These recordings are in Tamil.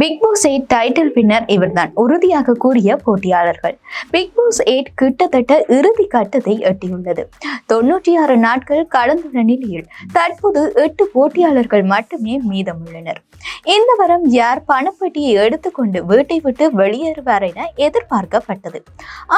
Big boss eight title winner இவர்தான். உறுதியாக கூறிய போட்டியாளர்கள். பிக் பாஸ் எயிட் கிட்டத்தட்ட இறுதி கட்டத்தை எட்டியுள்ளது. தொன்னூற்றி ஆறு நாட்கள் கடந்துள்ள நிலையில் தற்போது எட்டு போட்டியாளர்கள் மட்டுமே மீதமுள்ளனர். இந்த வாரம் யார் பணப்பட்டியை எடுத்துக்கொண்டு வீட்டை விட்டு வெளியேறுவார் என எதிர்பார்க்கப்பட்டது.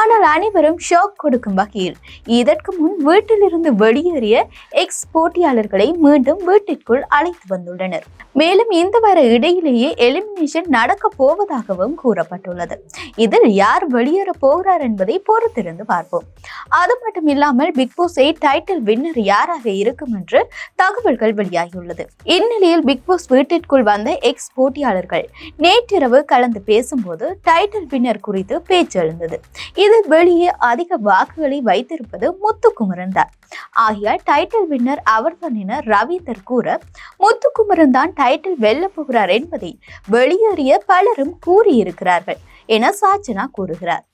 ஆனால் அனைவரும் ஷாக் கொடுக்கும் வகையில் இதற்கு முன் வீட்டிலிருந்து வெளியேறிய எக்ஸ் போட்டியாளர்களை மீண்டும் வீட்டிற்குள் அழைத்து வந்துள்ளனர். மேலும் இந்த வார இடையிலேயே எலிமினேஷன் நடக்க போவதாகவும் கூறப்பட்டுள்ளது. இதில் யார் வெளியேற போகிறார் என்பதை பொறுத்திருந்து பார்ப்போம். அது மட்டும் இல்லாமல் big boss eight title winner யாராக இருக்கும் என்று தகவல்கள் வெளியாகியுள்ளது. இந்நிலையில் பிக் பாஸ் வீட்டிற்குள் வந்த எக்ஸ் போட்டியாளர்கள். நேற்றிரவு கலந்து பேசும்போது டைட்டில் வின்னர் குறித்து பேச்சு எழுந்தது. இது வெளியே அதிக வாக்குகளை வைத்திருப்பது முத்துக்குமரன் தான். ஆகையால் டைட்டில் வின்னர் அவர்தான் என ரவீந்தர் கூற முத்துக்குமரன் தான் டைட்டில் வெல்ல போகிறார் என்பதை வெளியேறிய பலரும் கூறியிருக்கிறார்கள். என சாச்சனா கூறுகிறார்.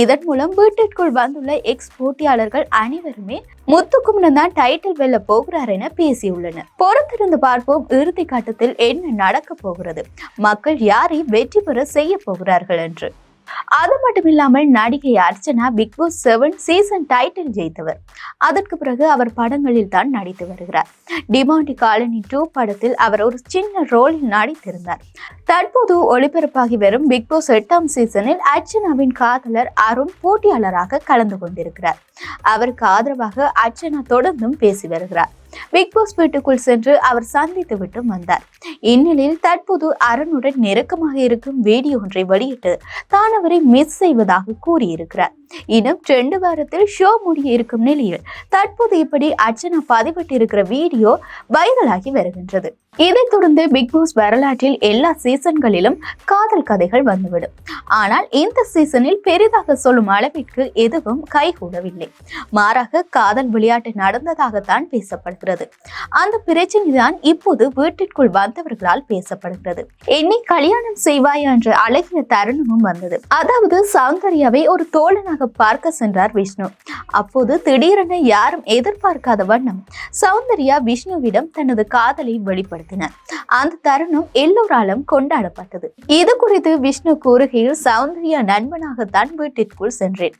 இதன் மூலம் வீட்டிற்குள் வந்துள்ள எக்ஸ் போட்டியாளர்கள் அனைவருமே முத்துக்குமரன் தான் டைட்டில் வெல்ல போகிறார் என பேசியுள்ளனர். பொறுத்திருந்து பார்ப்போம் இறுதி கட்டத்தில் என்ன நடக்க போகிறது. மக்கள் யாரை வெற்றி பெற செய்ய போகிறார்கள் என்று. அது மட்டும் இல்லாமல் நடிகை Archana big boss seven season title ஜெயித்தவர். அதற்கு பிறகு அவர் படங்களில் தான் நடித்து வருகிறார். டிமாண்டி காலனி டூ படத்தில் அவர் ஒரு சின்ன ரோலில் நடித்திருந்தார். தற்போது ஒளிபரப்பாகி வரும் பிக் பாஸ் எட்டாம் சீசனில் அர்ச்சனாவின் காதலர் அருண் போட்டியாளராக கலந்து கொண்டிருக்கிறார். அவருக்கு ஆதரவாக அர்ச்சனா தொடர்ந்தும் பேசி வருகிறார். பிக் பாஸ் வீட்டுக்குள் சென்று அவர் சந்தித்து விட்டு வந்தார். இந்நிலையில் தற்போது அரணுடன் நெருக்கமாக இருக்கும் வீடியோ ஒன்றை வெளியிட்டு தான் அவரை மிஸ் செய்வதாக கூறியிருக்கிறார். இன்னும் ரெண்டு வாரத்தில் ஷோ முடிய இருக்கும் நிலையில் தற்போது இப்படி அர்ச்சனா பதிவிட்டு இருக்கிற வீடியோ வைரலாகி வருகின்றது. இதைத் தொடர்ந்து பிக் பாஸ் வரலாற்றில் எல்லா சீசன்களிலும் காதல் கதைகள் வந்துவிடும். ஆனால் இந்த சீசனில் பெரிதாக சொல்லும் அளவிற்கு எதுவும் கைகூடவில்லை. மாறாக காதல் விளையாட்டு நடந்ததாகத்தான் பேசப்படுகிறது. அந்த பிரச்சனை தான் இப்போது வீட்டிற்குள் வந்தவர்களால் பேசப்படுகிறது. என்னை கல்யாணம் செய்வாய் என்ற அழகிய தருணமும் வந்தது. அதாவது சௌந்தர்யாவை ஒரு தோழனாக பார்க்க சென்றார் விஷ்ணு. அப்போது திடீரென யாரும் எதிர்பார்க்காத வண்ணம் சௌந்தர்யா விஷ்ணுவிடம் தனது காதலை வெளிப்படுத்தினார். அந்த தருணம் எல்லோராலும் கொண்டாடப்பட்டது. இது குறித்து விஷ்ணு கூறுகையில் சௌந்தர்யா நண்பனாகத்தான் வீட்டிற்குள் சென்றேன்.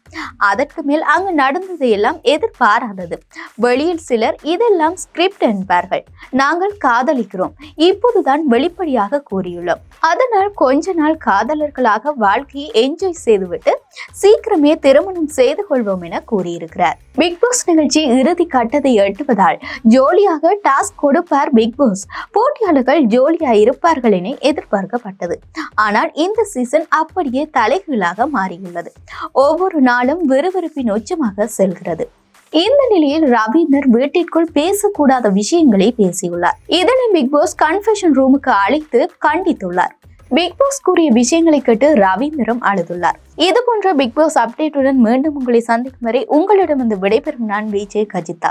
அதற்கு மேல் அங்கு நடந்தது எல்லாம் எதிர்பாராதது. வெளியில் சிலர் இதெல்லாம் ஸ்கிரிப்ட் என்பார்கள். நாங்கள் காதலிக்கிறோம். இப்போதுதான் வெளிப்படையாக கூறியுள்ளோம். அதனால் கொஞ்ச நாள் காதலர்களாக வாழ்க்கையை என்ஜாய் செய்துவிட்டு சீக்கிரமே திருமணம் செய்து கொள்வோம் என கூறியிருக்கிறார். பிக் பாஸ் நிகழ்ச்சி இறுதி கட்டத்தை எட்டுவதால் ஜோலியாக டாஸ்க் கொடுப்பார் பிக் பாஸ் போட்டியாளர்கள் ஜோலியா இருப்பார்கள் என எதிர்பார்க்கப்பட்டது. ஆனால் இந்த சீசன் அப்படியே தலைகீழாக மாறியுள்ளது. ஒவ்வொரு நாளும் விறுவிறுப்பின் உச்சமாக செல்கிறது. இந்த நிலையில் ரவீந்தர் வீட்டிற்குள் பேசக்கூடாத விஷயங்களை பேசியுள்ளார். இதனை பிக் பாஸ் கன்ஃபெஷன் ரூமுக்கு அழைத்து கண்டித்துள்ளார். பிக் பாஸ் கூறிய விஷயங்களை கேட்டு ரவீந்தரும் அழுதுள்ளார். இது போன்ற பிக் பாஸ் அப்டேட்டுடன் மீண்டும் உங்களை சந்திக்கும் வரை உங்களிடமிருந்து விடைபெறும் நான் விஜய் கஜிதா.